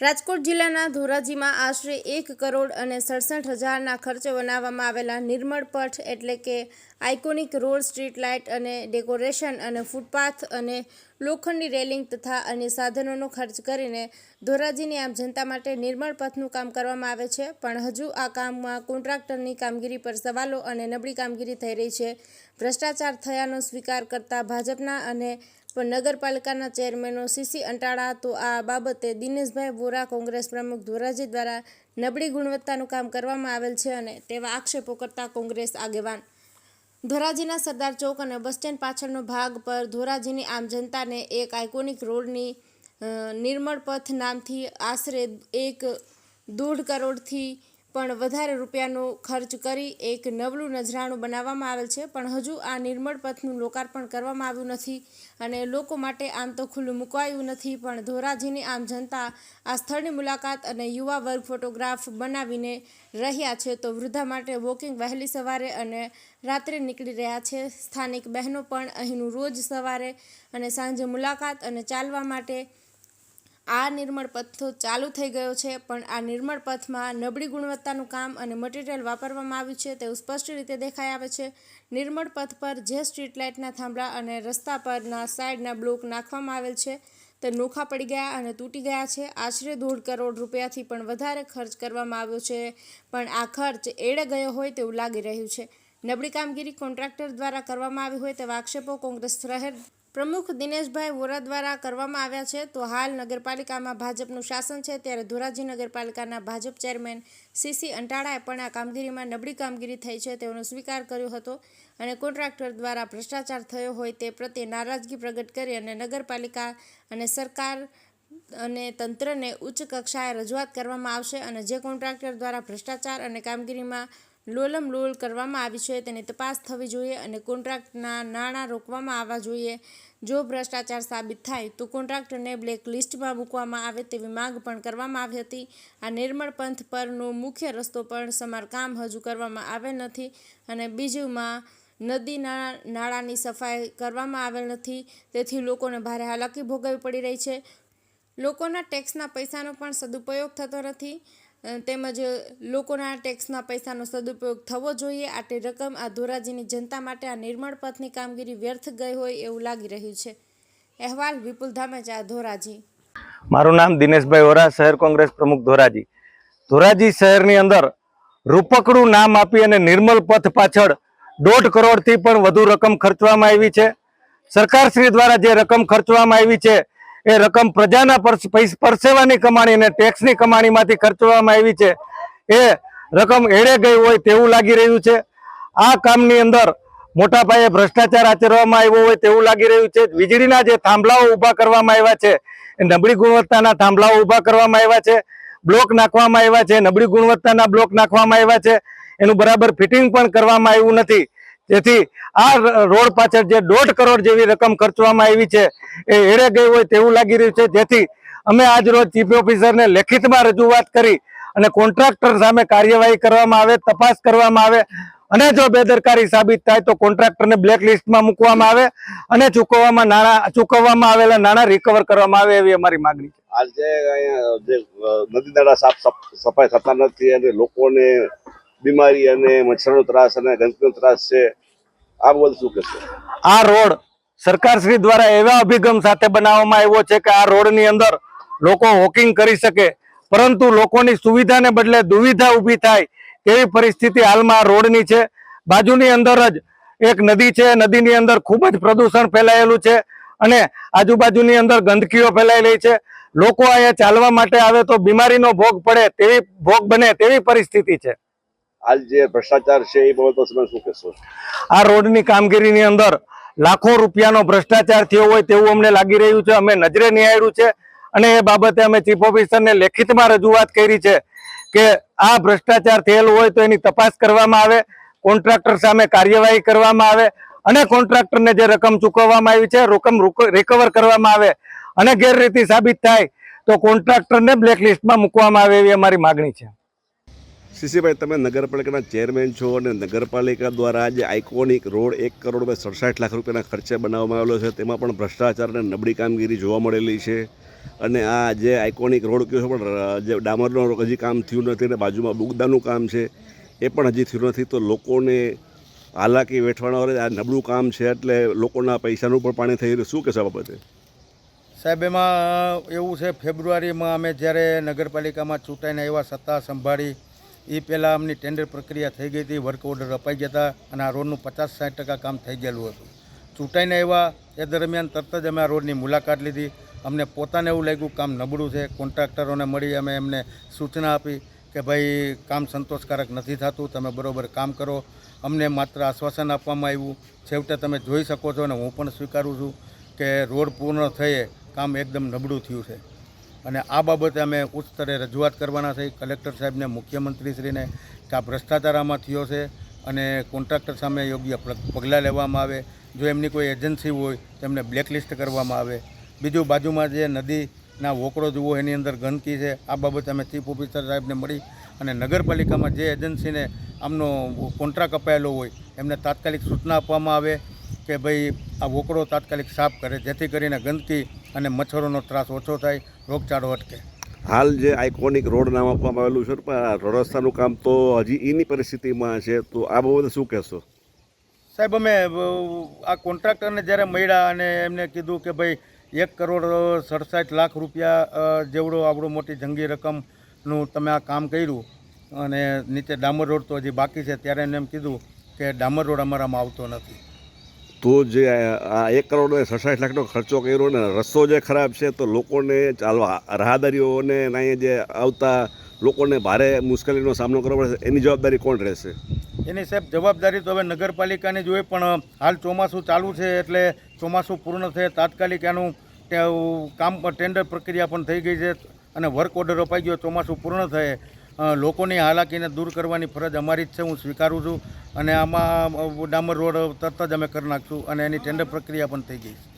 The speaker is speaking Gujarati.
રાજકોટ જિલ્લાના ધોરાજીમાં આશરે એક કરોડ અને સડસઠ હજારના ખર્ચે બનાવવામાં આવેલા નિર્મળ પથ એટલે કે આઇકોનિક રોડ સ્ટ્રીટ લાઇટ અને ડેકોરેશન અને ફૂટપાથ અને લોખંડની રેલિંગ તથા અન્ય સાધનોનો ખર્ચ કરીને ધોરાજીની આમ જનતા માટે નિર્મળ પથનું કામ કરવામાં આવે છે. પણ હજુ આ કામમાં કોન્ટ્રાક્ટરની કામગીરી પર સવાલો અને નબળી કામગીરી થઈ રહી છે. ભ્રષ્ટાચાર થયાનો સ્વીકાર કરતા ભાજપના અને પણ નગરપાલિકાના ચેરમેનો સીસી અંટાળા તો આ બાબતે દિનેશભાઈ વોરા કોંગ્રેસ પ્રમુખ ધોરાજી દ્વારા નબળી ગુણવત્તાનું કામ કરવામાં આવેલ છે અને તેવા આક્ષેપો કરતા કોંગ્રેસ આગેવાન ધોરાજીના સરદાર ચોક અને બસ સ્ટેન્ડ પાછળનો ભાગ પર ધોરાજીની આમ જનતાને એક આઇકોનિક રોડની નિર્મળ પથ નામથી આશરે એક દોઢ કરોડથી પણ વધારે રૂપિયાનો ખર્ચ કરી એક નવલું નજરાણું બનાવવામાં આવેલ છે. પણ હજુ આ નિર્મળ પથનું લોકાર્પણ કરવામાં આવ્યું નથી અને લોકો માટે આમ તો ખુલ્લું મૂકવાયું નથી, પણ ધોરાજીની આમ જનતા આ સ્થળની મુલાકાત અને યુવા વર્ગ ફોટોગ્રાફ બનાવીને રહ્યા છે તો વૃદ્ધા માટે વોકિંગ વહેલી સવારે અને રાત્રે નીકળી રહ્યા છે. સ્થાનિક બહેનો પણ અહીંનું રોજ સવારે અને સાંજે મુલાકાત અને ચાલવા માટે આ નિર્મળ પથ ચાલુ થઈ ગયો છે, પણ આ નિર્મળ પથમાં નબળી ગુણવત્તાનું કામ અને મટીરિયલ વાપરવામાં આવ્યું છે તેવું સ્પષ્ટ રીતે દેખાઈ આવે છે. નિર્મળ પથ પર જે સ્ટ્રીટ લાઇટના થાંભલા અને રસ્તા પરના સાઈડના બ્લોક નાખવામાં આવેલ છે, તે નોખા પડી ગયા અને તૂટી ગયા છે. આશરે દોઢ કરોડ રૂપિયાથી પણ વધારે ખર્ચ કરવામાં આવ્યો છે, પણ આ ખર્ચ એળે ગયો હોય તેવું લાગી રહ્યું છે. નબળી કામગીરી કોન્ટ્રાક્ટર દ્વારા કરવામાં આવી હોય તેવા આક્ષેપો કોંગ્રેસ શહેર પ્રમુખ દિનેશભાઈ વોરા દ્વારા કરવામાં આવ્યા છે. તો હાલ નગરપાલિકામાં ભાજપનું શાસન છે, ત્યારે ધોરાજી નગરપાલિકાના ભાજપ ચેરમેન સીસી અંટાળાએ પણ આ કામગીરીમાં નબળી કામગીરી થઈ છે તેઓનો સ્વીકાર કર્યો હતો અને કોન્ટ્રાક્ટર દ્વારા ભ્રષ્ટાચાર થયો હોય તે પ્રત્યે નારાજગી પ્રગટ કરી અને નગરપાલિકા અને સરકાર અને તંત્રને ઉચ્ચ કક્ષાએ રજૂઆત કરવામાં આવશે અને જે કોન્ટ્રાક્ટર દ્વારા ભ્રષ્ટાચાર અને કામગીરીમાં લોલમ લોલ કરવામાં આવી છે. તેની તપાસ થવી જોઈએ અને કોન્ટ્રાક્ટના નાણાં રોકવામાં આવવા જોઈએ. જો ભ્રષ્ટાચાર સાબિત થાય, તો કોન્ટ્રાક્ટરને બ્લેક લિસ્ટમાં મૂકવામાં આવે તેવી માંગ પણ કરવામાં આવી હતી. આ નિર્મળ પંથ પરનો મુખ્ય રસ્તો પણ સમારકામ હજુ કરવામાં આવેલ નથી અને બીજુમાં નદીના નાળાની સફાઈ કરવામાં આવેલ નથી. તેથી લોકોને ભારે હાલાકી ભોગવવી પડી રહી છે. લોકોના ટેક્સના પૈસાનો પણ સદુપયોગ થતો નથી. તેમજ લોકોના ટેક્સના પૈસાનો સદુપયોગ થવો જોઈએ. આટલી રકમ આ ધોરાજીની જનતા માટે આ નિર્મળ પથની કામગીરી વ્યર્થ ગઈ હોય એવું લાગી રહ્યું છે. અહેવાલ વિપુલ ધામેચા, ધોરાજી. મારું નામ દિનેશભાઈ ઓરા શહેર કોંગ્રેસ પ્રમુખ ધોરાજી. ધોરાજી શહેરની અંદર રૂપકડું નામ આપી અને નિર્મલ પથ પાછળ દોઢ કરોડથી પણ વધુ રકમ ખર્ચવામાં આવી છે. સરકારશ્રી દ્વારા જે રકમ ખર્ચવામાં આવી છે એ રકમ પ્રજાના પરસ- પરસેવાની કમાણી અને ટેક્સની કમાણીમાંથી ખર્ચવામાં આવી છે. એ રકમ એળે ગઈ હોય તેવું લાગી રહ્યું છે. આ કામની અંદર મોટા પાયે ભ્રષ્ટાચાર આચરવામાં આવ્યો હોય તેવું લાગી રહ્યું છે. વીજળીના જે થાંભલાઓ ઊભા કરવામાં આવ્યા છે, એ નબળી ગુણવત્તાના થાંભલાઓ ઊભા કરવામાં આવ્યા છે, બ્લોક નાખવામાં આવ્યા છે, નબળી ગુણવત્તાના બ્લોક નાખવામાં આવ્યા છે. એનું બરાબર ફિટિંગ પણ કરવામાં આવ્યું નથી. જેથી આ રોડ પાછળ જે દોઢ કરોડ જેવી રકમ ખર્ચવામાં આવી છે, એ એળે ગઈ હોય તેવું લાગી રહ્યું છે. જેથી અમે આજ રોજ ચીફ ઓફિસરને લેખિતમાં રજૂઆત કરી અને કોન્ટ્રાક્ટર સામે કાર્યવાહી કરવામાં આવે, તપાસ કરવામાં આવે અને જો બેદરકારી સાબિત થાય તો કોન્ટ્રાક્ટરને બ્લેક લિસ્ટમાં મૂકવામાં આવે અને ચૂકવવામાં નાણાં, ચૂકવવામાં આવેલા નાણાં રિકવર કરવામાં આવે એવી અમારી માગણી છે. આજે જે નદી નાળા સાફ, સફાઈ થતા નથી અને લોકોને બીમારી અને મચ્છરનો ત્રાસ અને ગંદકીનો ત્રાસ છે. આ બધું શું કહેશો? આ રોડ સરકારશ્રી દ્વારા એવા અભિગમ સાથે બનાવવામાં આવ્યો છે કે આ રોડની અંદર લોકો વોકિંગ કરી શકે, પરંતુ લોકોની સુવિધાને બદલે દુવિધા ઊભી થાય તેવી પરિસ્થિતિ હાલમાં રોડની છે. બાજુની અંદર જ એક નદી છે, નદીની અંદર ખૂબ જ પ્રદૂષણ ફેલાયેલું છે અને આજુબાજુની અંદર ગંદકીઓ ફેલાયેલી છે. લોકો અહીંયા ચાલવા માટે આવે તો બીમારીનો ભોગ પડે તેવી ભોગ બને તેવી પરિસ્થિતિ છે. આજ જે ભ્રષ્ટાચાર છે એ બાબત તમે શું કહેશો? આ રોડની કામગીરીની અંદર લાખો રૂપિયાનો ભ્રષ્ટાચાર થયો હોય તેવું અમને લાગી રહ્યું છે. અમે નજરે નિહાળ્યું છે અને એ બાબતે અમે ચીફ ઓફિસરને લેખિતમાં રજૂઆત કરી છે કે આ ભ્રષ્ટાચાર થયેલો હોય તો એની તપાસ કરવામાં આવે, કોન્ટ્રાક્ટર સામે કાર્યવાહી કરવામાં આવે અને કોન્ટ્રાક્ટરને જે રકમ ચૂકવવામાં આવી છે, રકમ રિકવર કરવામાં આવે અને ગેરરીતિ સાબિત થાય તો કોન્ટ્રાક્ટરને બ્લેકલિસ્ટમાં મૂકવામાં આવે એવી અમારી માગણી છે. સીસીભાઈ તમે નગરપાલિકાના ચેરમેન છો અને નગરપાલિકા દ્વારા જે આઇકોનિક રોડ એક કરોડ બે સડસઠ લાખ રૂપિયાના ખર્ચે બનાવવામાં આવેલો છે, તેમાં પણ ભ્રષ્ટાચાર અને નબળી કામગીરી જોવા મળેલી છે. અને આ જે આઇકોનિક રોડ કયો છે, પણ જે ડામરનો હજી કામ થયું નથી અને બાજુમાં બુગદાનું કામ છે, એ પણ હજી થયું નથી. તો લોકોને હાલાકી વેઠવાના આ નબળું કામ છે એટલે લોકોના પૈસાનું પણ પાણી થઈ રહ્યું. શું કહેશો બાબતે? સાહેબ, એમાં એવું છે, ફેબ્રુઆરીમાં અમે જ્યારે નગરપાલિકામાં ચૂંટાઈને આવ્યા સત્તા સંભાળી એ પહેલાં અમની ટેન્ડર પ્રક્રિયા થઈ ગઈ હતી વર્ક ઓર્ડર અપાઈ ગયા હતા અને આ રોડનું પચાસ સાઠ ટકા કામ થઈ ગયેલું હતું. ચૂંટાઈને આવ્યા, એ દરમિયાન તરત જ અમે આ રોડની મુલાકાત લીધી. અમને પોતાને એવું લાગ્યું કામ નબળું છે. કોન્ટ્રાક્ટરોને મળી અમે એમને સૂચના આપી કે ભાઈ, કામ સંતોષકારક નથી થતું, તમે બરોબર કામ કરો. અમને માત્ર આશ્વાસન આપવામાં આવ્યું. છેવટે તમે જોઈ શકો છો અને હું પણ સ્વીકારું છું કે રોડ પૂર્ણ થયે કામ એકદમ નબળું થયું છે. અને આ બાબતે અમે ઉચ્ચ સ્તરે રજૂઆત કરવાના છે. કલેક્ટર સાહેબને, મુખ્યમંત્રીશ્રીને કે આ ભ્રષ્ટાચાર આમાં થયો છે અને કોન્ટ્રાક્ટર સામે યોગ્ય પગલાં લેવામાં આવે. જો એમની કોઈ એજન્સી હોય તો એમને બ્લેકલિસ્ટ કરવામાં આવે. બીજું બાજુમાં જે નદીના વોકરો જુઓ, એની અંદર ગંદકી છે. આ બાબતે અમે ચીફ ઓફિસર સાહેબને મળી અને નગરપાલિકામાં જે એજન્સીને આમનો કોન્ટ્રાક્ટ અપાયેલો હોય, એમને તાત્કાલિક સૂચના આપવામાં આવે. કે ભાઈ આ વોકડો તાત્કાલિક સાફ કરે જેથી કરીને ગંદકી અને મચ્છરોનો ત્રાસ ઓછો થાય રોગચાળો અટકે. હાલ જે આઇકોનિક રોડ નામ આપવામાં આવેલું છે પણ રસ્તાનું કામ તો હજી એની પરિસ્થિતિમાં છે તો આ બાબતે શું કહેશો? સાહેબ અમે આ કોન્ટ્રાક્ટરને જ્યારે મળ્યા અને એમને કીધું કે ભાઈ એક કરોડ સડસઠ લાખ રૂપિયા જેવડો આવડો મોટી જંગી રકમનું તમે આ કામ કર્યું અને નીચે ડામર રોડ તો હજી બાકી છે ત્યારે એને એમ કીધું કે ડામર રોડ અમારામાં આવતો નથી. તો જે આ એક કરોડ સડસઠ લાખનો ખર્ચો કર્યો ને રસ્તો જે ખરાબ છે, તો લોકોને ચાલવા, રાહદારીઓને અહીંયા જે આવતા લોકોને ભારે મુશ્કેલીનો સામનો કરવો પડશે એની જવાબદારી કોણ રહેશે? એની સાહેબ, જવાબદારી તો હવે નગરપાલિકાની જોઈએ પણ, હાલ ચોમાસું ચાલુ છે એટલે ચોમાસું પૂર્ણ થયે તાત્કાલિક એનું કામ, ટેન્ડર પ્રક્રિયા પણ થઈ ગઈ છે અને વર્ક ઓર્ડર અપાઈ ગયો, ચોમાસું પૂર્ણ થયે. લોકોની હાલાકીને દૂર કરવાની ફરજ અમારી જ છે, હું સ્વીકારું છું. અને આમાં ડામર રોડ તરત જ અમે કરી નાખશું અને એની ટેન્ડર પ્રક્રિયા પણ થઈ ગઈ છે.